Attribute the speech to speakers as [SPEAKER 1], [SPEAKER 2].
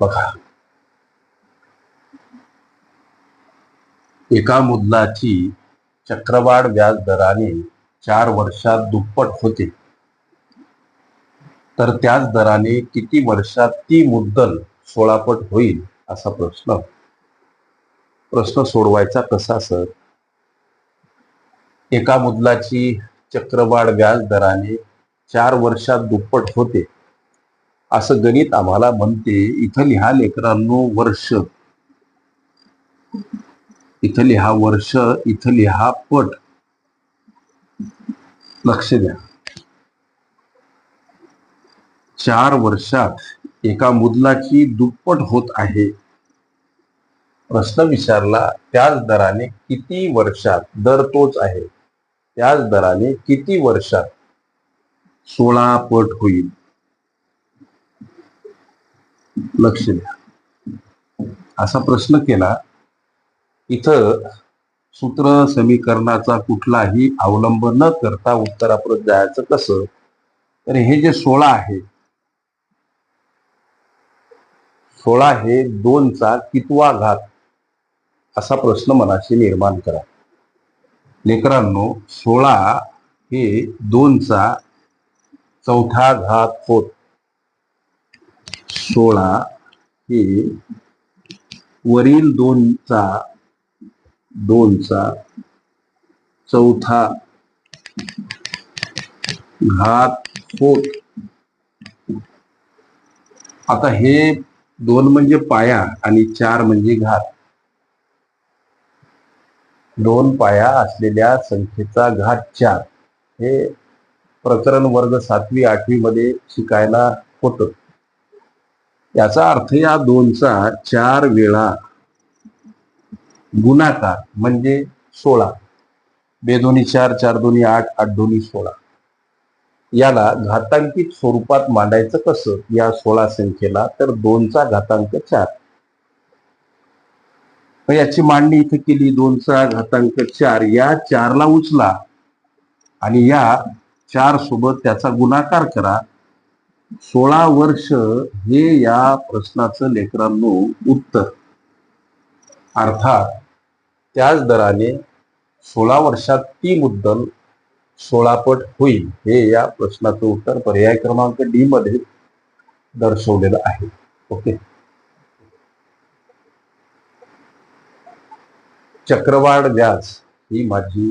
[SPEAKER 1] बघा. एका मुदलाची चक्रवाढ व्याज दराने चार वर्षात दुप्पट होते. तर त्याच दराने किती वर्षात ती मुद्दल सोळापट होईल असा प्रश्न? प्रश्न सोडवायचा कसा सर? एका मुदलाची चक्रवाढ व्याज दराने चार वर्षात दुप्पट होते. असं गणित आम्हाला म्हणते इथं लिहा लेकरांनो वर्ष. इथं लिहा वर्ष इथं लिहा पट. लक्ष द्या. चार वर्षात एका मुदलाची दुप्पट होत आहे. प्रश्न विचारला त्याच दराने किती वर्षात दर तोच आहे? त्याच दराने किती वर्षात सोळा पट होईल? लक्ष द्या. असा प्रश्न केला इथं सूत्र समीकरणाचा कुठलाही अवलंब न करता उत्तरापर्यंत जायचं कसं? तर हे जे सोळा आहे सोळा हे दोनचा कितवा घात? असा प्रश्न मनाशी निर्माण करा. लेकरांनो सोळा हे दोनचा चौथा घात होत. सोळा हे वरील दोनचा दोनचा चौथा घात होत. आता हे दोन म्हणजे पाया आणि चार म्हणजे घात. दोन पाया असलेल्या संख्येचा घात चार. हे प्रकरण वर्ग सातवी आठवी मध्ये शिकायला होतं. याचा अर्थ या दोनचा चार वेळा गुणाकार म्हणजे सोळा. बेदोनी चार चार दोन्ही आठ आठ दोन्ही सोळा. याला घातांकित स्वरूपात मांडायचं कसं? या सोळा संख्येला तर दोनचा घातांक चार. याची मांडणी इथे केली दोनचा घातांक चार. या चारला उचला आणि या चार सोबत त्याचा गुणाकार करा. सोळा वर्ष हे या प्रश्नाचं लेकरांनो उत्तर. अर्थात त्याच दराने सोळा वर्षात ती मुद्दल सोळापट होईल हे या प्रश्नाचं उत्तर पर्याय क्रमांक डी मध्ये दर्शवलेलं आहे. ओके. चक्रवाढ व्याज ही माझी